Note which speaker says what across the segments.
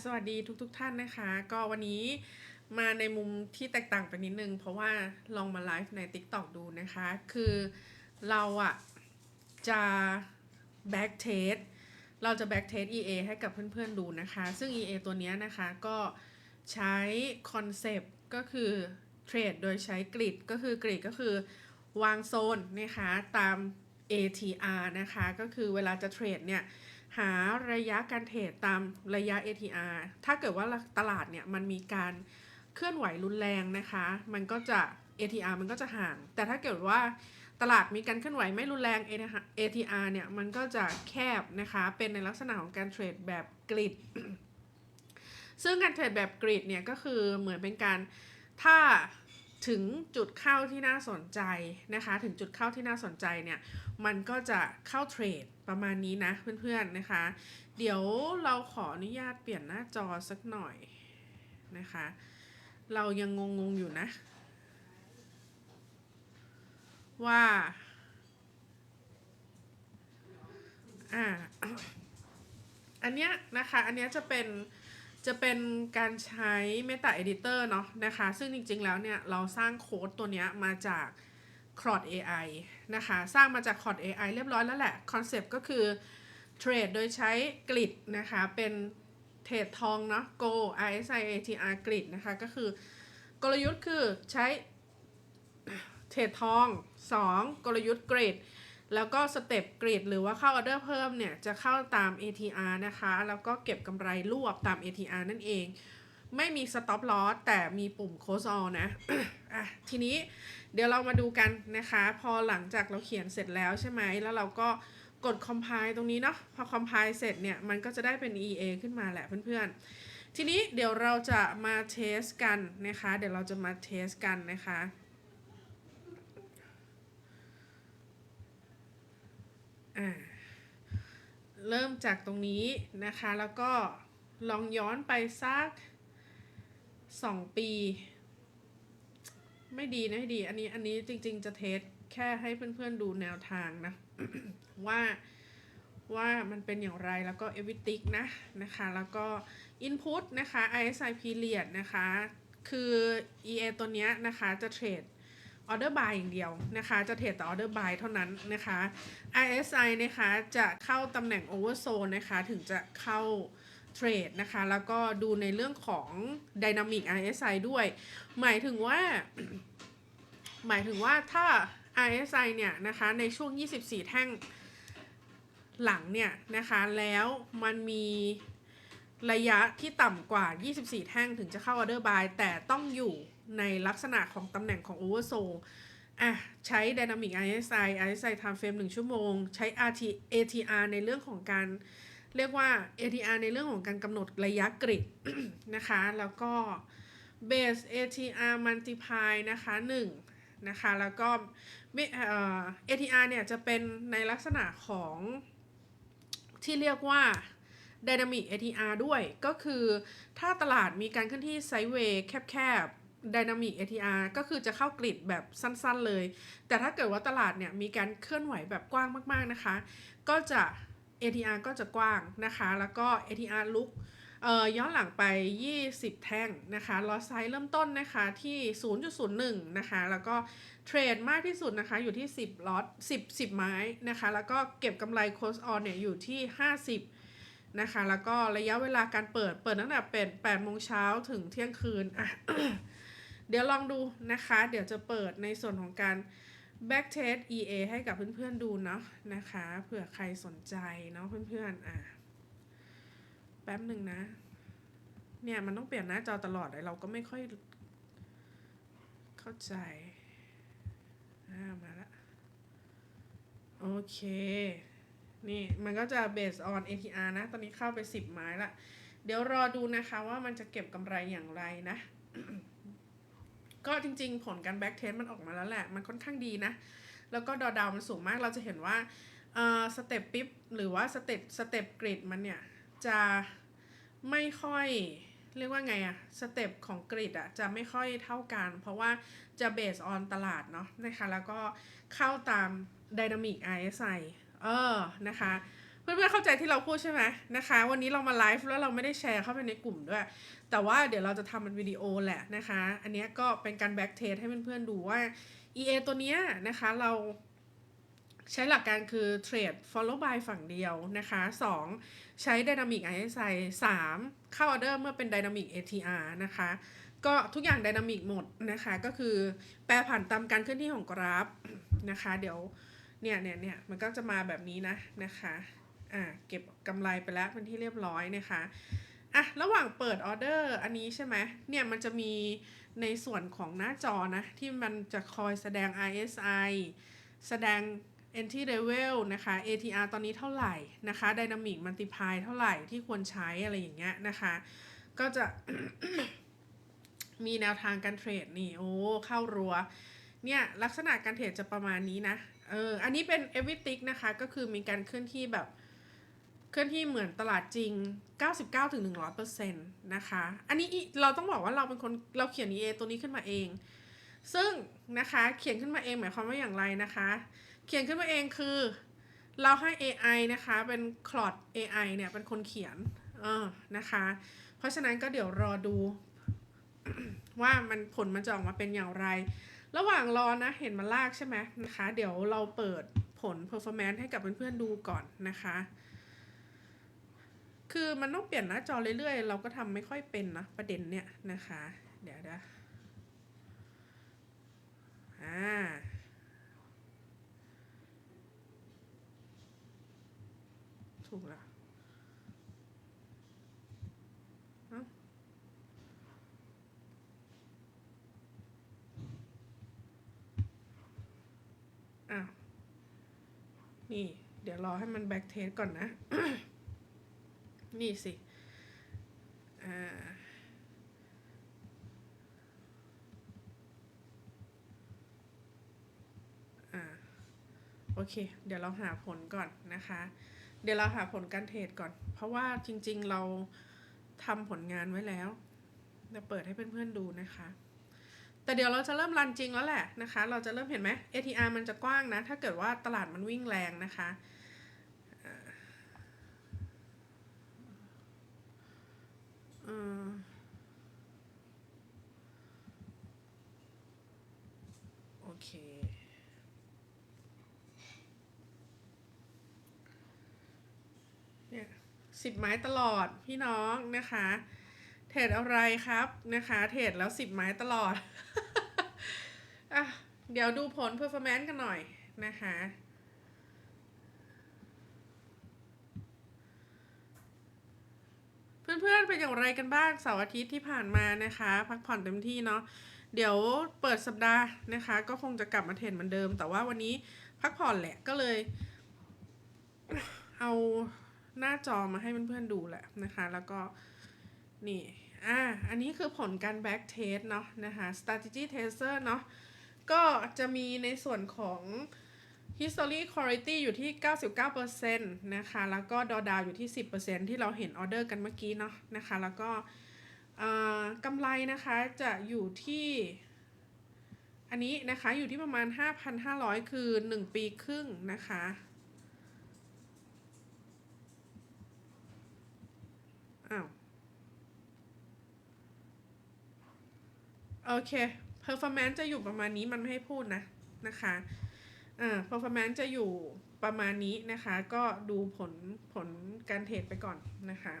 Speaker 1: สวัสดีทุกๆทท่านนะคะ ก็วันนี้มาในมุมที่แตกต่างไปนิดนึง เพราะว่าลองมาไลฟ์ใน TikTok ดูนะคะ คือเราอะจะ back test เราจะ back test EA ให้กับเพื่อนๆดูนะคะ ซึ่ง EA ตัวนี้นะคะก็ใช้คอนเซปต์ก็คือเทรดโดยใช้กริดก็คือกริดก็คือวางโซนนะคะตาม ATR นะคะ ก็คือเวลาจะเทรดเนี่ย หาระยะการเทรดตามระยะ ATR ถ้าเกิดว่าตลาดเนี่ยมันมีการเคลื่อนไหวรุนแรงนะคะ มันก็จะ ATR มันก็จะห่าง แต่ถ้าเกิดว่าตลาดมีการเคลื่อนไหวไม่รุนแรง ATR เนี่ยมันก็จะแคบนะคะ เป็นในลักษณะของการเทรดแบบกริด ซึ่งการเทรดแบบกริดเนี่ยก็คือเหมือนเป็นการถ้า ถึงจุดเข้าที่น่าสนใจนะคะ ถึงจุดเข้าที่น่าสนใจเนี่ย มันก็จะเข้าเทรดประมาณนี้นะเพื่อนๆนะคะ เดี๋ยวเราขออนุญาตเปลี่ยนหน้าจอสักหน่อยนะคะ เรายังงงๆอยู่นะ ว่าอ่าอันเนี้ยนะคะ อันเนี้ยจะเป็น จะเป็นการใช้ Meta Editor เนาะนะคะ ซึ่งจริงๆแล้วเนี่ย เราสร้างโค้ดตัวนี้มาจาก c r o d AI นะคะ สร้างมาจาก c r o d AI เรียบร้อยแล้วแหละคอนเซปต์ก็คือเทรดโดยใช้กริดนะคะ เป็นเทรดทองเนาะ Go RSI ATR กริดนะคะ ก็คือกลยุทธ์คือใช้เทรดทอง 2 กลยุทธ์กริด แล้วก็สเต็ปกริดหรือว่าเข้าออเดอร์เพิ่มเนี่ยจะเข้าตาม ATR นะคะ แล้วก็เก็บกำไรรวบตาม ATR นั่นเอง ไม่มี stop loss แต่มีปุ่ม close all นะอะทีนี้เดี๋ยวเรามาดูกันนะคะ พอหลังจากเราเขียนเสร็จแล้วใช่ไหม แล้วเราก็กด compile ตรงนี้เนาะ พอ compile เสร็จเนี่ย มันก็จะได้เป็น EA ขึ้นมาแหละเพื่อนๆ ทีนี้เดี๋ยวเราจะมาเทสกันนะคะ เดี๋ยวเราจะมาเทสกันนะคะ อ่าเริ่มจากตรงนี้นะคะ แล้วก็ลองย้อนไปสักสองปี ไม่ดีนะไม่ดี อันนี้อันนี้จริง ๆ จะเทสแค่ให้เพื่อนๆดูแนวทางนะ ว่าว่ามันเป็นอย่างไรแล้วก็ e v i t i c นะนะคะ แล้วก็ Input นะคะ ISI period นะคะ คือ EA ตัวเนี้ยนะคะ จะเทรด order buy อย่างเดียวนะคะ จะเทรดแต่ order buy เท่านั้นนะคะ RSI นะคะจะเข้าตำแหน่ง overzone นนะคะ ถึงจะเข้าเทรดนะคะ แล้วก็ดูในเรื่องของ dynamic RSI ด้วย หมายถึงว่า หมายถึงว่าถ้า RSI เนี่ยนะคะ ในช่วง 24 แท่งหลังเนี่ยนะคะ แล้วมันมีระยะที่ต่ำกว่า 24 แท่งถึงจะเข้า order buy แต่ต้องอยู่ ในลักษณะของตำแหน่งของ oversold อะใช้ dynamic RSI RSI time frame 1 ชั่วโมง ใช้ RT ATR ในเรื่องของการเรียกว่า ATR ในเรื่องของการกำหนดระยะกริดนะคะ แล้วก็ base ATR multiply นะคะ1นะคะ แล้วก็เอ่อ ATR เนี่ยจะเป็นในลักษณะของที่เรียกว่า Dynamic ATR ด้วย ก็คือถ้าตลาดมีการเคลื่อนที่ไซด์เวย์แคบๆ Dynamic ATR ก็คือจะเข้ากริดแบบสั้นๆเลย แต่ถ้าเกิดว่าตลาดเนี่ยมีการเคลื่อนไหวแบบกว้างมากๆนะคะ ก็จะ ATR ก็จะกว้างนะคะ แล้วก็ ATR ลุกเอ่อย้อนหลังไป 20 แท่งนะคะลอสไซส์เริ่มต้นนะคะที่ 0.01 นะคะ แล้วก็เทรดมากที่สุดนะคะอยู่ที่ 10ลอต10 10 ไม้นะคะ แล้วก็เก็บกำไรโคสออนเนี่ยอยู่ที่ 50 นะคะ แล้วก็ระยะเวลาการเปิดเปิดตั้งแต่เป็น8โมงเช้าถึงเที่ยงคืนอะ เดี๋ยวลองดูนะคะ เดี๋ยวจะเปิดในส่วนของการ back test EA ให้กับเพื่อนๆดูเนาะนะคะเผื่อใครสนใจเนาะเพื่อนๆอะแป๊บหนึ่งนะ เนี่ยมันต้องเปลี่ยนหน้าจอตลอดเลยเราก็ไม่ค่อยเข้าใจอ่ามาละโอเค นี่มันก็จะ based on ATR นะ ตอนนี้เข้าไป 10 ไม้ละ เดี๋ยวรอดูนะคะว่ามันจะเก็บกำไรอย่างไรนะ ก็จริงๆ ผลการ back test มันออกมาแล้วแหละ มันค่อนข้างดีนะ แล้วก็ดอดาวมันสูงมากเราจะเห็นว่าสเต็ปปิ๊บหรือว่าสเต็ปสเต็ปกริดมันเนี่ย จะไม่ค่อยเรียกว่าไงอะสเต็ปของกริดอะจะไม่ค่อยเท่ากัน เพราะว่าจะเบสออนตลาดเนาะนะคะแล้วก็เข้าตาม Dynamic RSI เออนะคะ เพื่อนๆเข้าใจที่เราพูดใช่ไหมนะคะ วันนี้เรามาไลฟ์แล้วเราไม่ได้แชร์เข้าไปในกลุ่มด้วย แต่ว่าเดี๋ยวเราจะทำเป็นวิดีโอแหละนะคะ อันนี้ก็เป็นการแบ็กเทสให้เพื่อนๆดูว่า EA ตัวเนี้ยนะคะเราใช้หลักการคือเทรด follow by ฝั่งเดียวนะคะ 2 ใช้ Dynamic RSI 3 เข้าออเดอร์เมื่อเป็น Dynamic ATR นะคะ ก็ทุกอย่าง Dynamic หมดนะคะ ก็คือแปรผันตามการเคลื่อนที่ของกราฟนะคะ เดี๋ยวเนี่ยเนี่ยเนี่ยมันก็จะมาแบบนี้นะนะคะ อ่าเก็บกำไรไปแล้วเป็นที่เรียบร้อยนะคะอะระหว่างเปิดออเดอร์อันนี้ใช่ไหมเนี่ยมันจะมีในส่วนของหน้าจอนะที่มันจะคอยแสดง RSI แสดง entry level นะคะ ATR ตอนนี้เท่าไหร่นะคะ dynamic multiply เท่าไหร่ที่ควรใช้อะไรอย่างเงี้ยนะคะ ก็จะมีแนวทางการเทรดนี่โอ้เข้ารัว เนี่ยลักษณะการเทรดจะประมาณนี้นะเอออันนี้เป็น everything นะคะ ก็คือมีการเคลื่อนที่แบบ เคลื่อนที่เหมือนตลาดจริง 99ถึง100%นะคะ อันนี้เราต้องบอกว่าเราเป็นคนเราเขียน EA ตัวนี้ขึ้นมาเอง ซึ่งนะคะเขียนขึ้นมาเองหมายความว่าอย่างไรนะคะ เขียนขึ้นมาเองคือ เราให้ AI นะคะเป็น Claude AI เนี่ยเป็นคนเขียนเออนะคะ เพราะฉะนั้นก็เดี๋ยวรอดูว่ามันผลมันจะออกมาเป็นอย่างไร ระหว่างรอนะเห็นมันลากใช่ไหมนะคะ เดี๋ยวเราเปิดผล performance ให้กับเพื่อนๆดูก่อนนะคะ คือมันต้องเปลี่ยนหน้าจอเรื่อยๆ เราก็ทำไม่ค่อยเป็นนะประเด็นเนี่ยนะคะ เดี๋ยวนะอ่าถูกแล้วเอ้าอ้าว นี่ เดี๋ยวรอให้มันแบ็กเทสก่อนนะ นี่สิอ่าโอเค เดี๋ยวเราหาผลก่อนนะคะ เดี๋ยวเราหาผลการเทรดก่อน เพราะว่าจริงๆเราทำผลงานไว้แล้วเดี๋ยวเปิดให้เพื่อนๆดูนะคะ แต่เดี๋ยวเราจะเริ่มรันจริงแล้วแหละนะคะ เราจะเริ่มเห็นไหม ATR มันจะกว้างนะ ถ้าเกิดว่าตลาดมันวิ่งแรงนะคะอ่าเอ่อโอ เค เนี่ยสิบไม้ตลอดพี่น้องนะคะ เทรดอะไรครับนะคะ เทรดแล้วสิบไม้ตลอดอะเดี๋ยวดูผล performance กันหน่อยนะคะเพื่อนๆเป็นอย่างไรกันบ้างเสาร์อาทิตย์ที่ผ่านมานะคะ พักผ่อนเต็มที่เนาะ เดี๋ยวเปิดสัปดาห์นะคะ ก็คงจะกลับมาเทรดเหมือนเดิม แต่ว่าวันนี้พักผ่อนแหละก็เลย เอาหน้าจอมาให้เพื่อนๆดูแหละนะคะ แล้วก็นี่ อ่า อันนี้คือผลการ back test เนาะนะคะ strategy tester เนาะก็จะมีในส่วนของ history quality อยู่ที่ 99%นะคะ แล้วก็ drawdown อยู่ที่ 10%ที่เราเห็นออเดอร์กันเมื่อกี้เนาะนะคะ แล้วก็ กำไรนะคะจะอยู่ที่ อันนี้นะคะอยู่ที่ประมาณ 5,500 คือ 1 ปีครึ่งนะคะอ้าวโอเค performance จะอยู่ประมาณนี้มันไม่ให้พูดนะนะคะอ่า performance จะอยู่ประมาณนี้นะคะ ก็ดูผลผลการเทรดไปก่อนนะคะ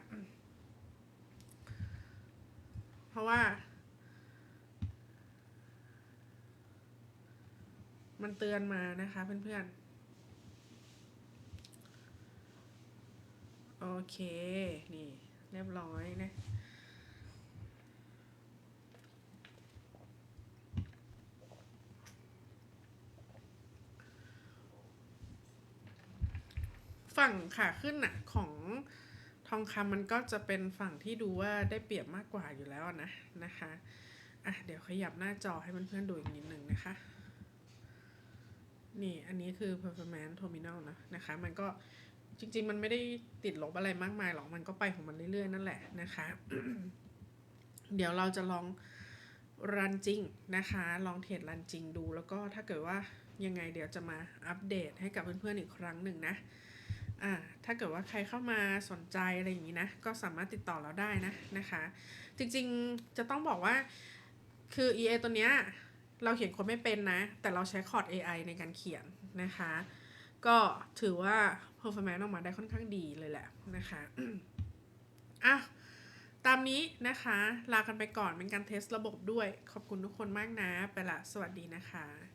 Speaker 1: เพราะว่า มันเตือนมานะคะเพื่อนๆ โอเค นี่ เรียบร้อยนะฝั่งขาขึ้นน่ะของ ทองคำมันก็จะเป็นฝั่งที่ดูว่าได้เปรียบมากกว่าอยู่แล้วนะนะคะอะเดี๋ยวขยับหน้าจอให้เพื่อนๆดูอีกนิดหนึ่งนะคะ นี่อันนี้คือ performance terminal นะนะคะ มันก็จริง ๆ มันไม่ได้ติดลบอะไรมากมายหรอกมันก็ไปของมันเรื่อยๆ นั่นแหละนะคะ เดี๋ยวเราจะลองรันจริงนะคะ ลองเทรดรันจริงดู แล้วก็ถ้าเกิดว่ายังไงเดี๋ยวจะมาอัปเดตให้กับเพื่อนๆอีกครั้งหนึ่งนะ อ่าถ้าเกิดว่าใครเข้ามาสนใจอะไรอย่างนี้นะ ก็สามารถติดต่อเราได้นะนะคะ จริงๆจะต้องบอกว่าคือ EA ตัวเนี้ยเราเขียนค้ดไม่เป็นนะ แต่เราใช้คอร์ด AI ในการเขียนนะคะ ก็ถือว่า performance ออกมาได้ค่อนข้างดีเลยแหละนะคะอะตามนี้นะคะ ลากันไปก่อนเป็นการเทสระบบด้วย ขอบคุณทุกคนมากนะ ไปละ สวัสดีนะคะ